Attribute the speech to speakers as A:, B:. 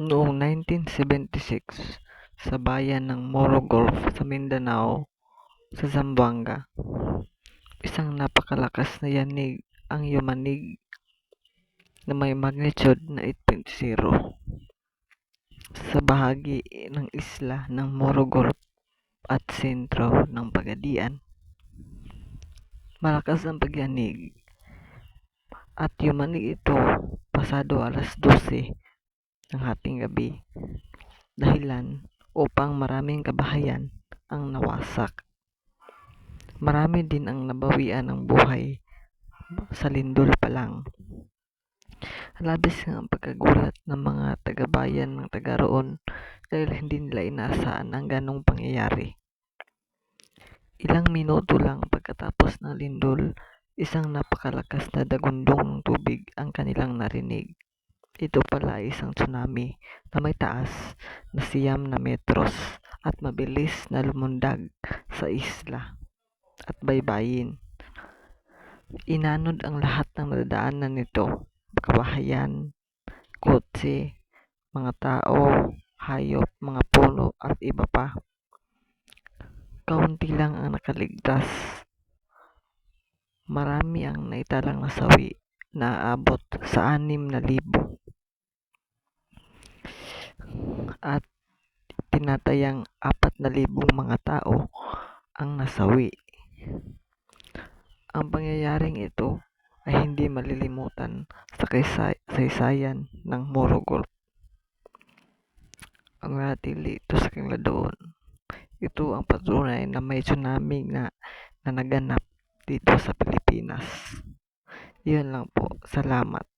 A: Noong 1976, sa bayan ng Morogoro sa Mindanao, sa Zamboanga, isang napakalakas na yanig ang yumanig na may magnitude na 8.0 sa bahagi ng isla ng Morogoro at sentro ng Pagadian. Malakas ang pagyanig at yumanig ito pasado alas 12 ng hating gabi dahilan upang maraming kabahayan ang nawasak. Marami din ang nabawian ng buhay sa lindol pa lang. Labis nga ang pagkagulat ng mga taga-bayan ng taga roon dahil hindi nila inaasahan ang ganong pangyayari. Ilang minuto lang pagkatapos ng lindol, isang napakalakas na dagundong ng tubig ang kanilang narinig. Ito pala isang tsunami na may taas na siyam na metros at mabilis na lumundag sa isla at baybayin. Inanod ang lahat ng nadaanan nito, kabahayan, kotse, mga tao, hayop, mga puno at iba pa. Kaunti lang ang nakaligtas. Marami ang naitalang nasawi na aabot sa anim na libo. At tinatayang apat na libong mga tao ang nasawi. Ang pangyayaring ito ay hindi malilimutan sa kasaysayan ng Morogoro. Ang natili ito sa doon. Ito ang patunay na may tsunami na, na naganap dito sa Pilipinas. Yun lang po. Salamat.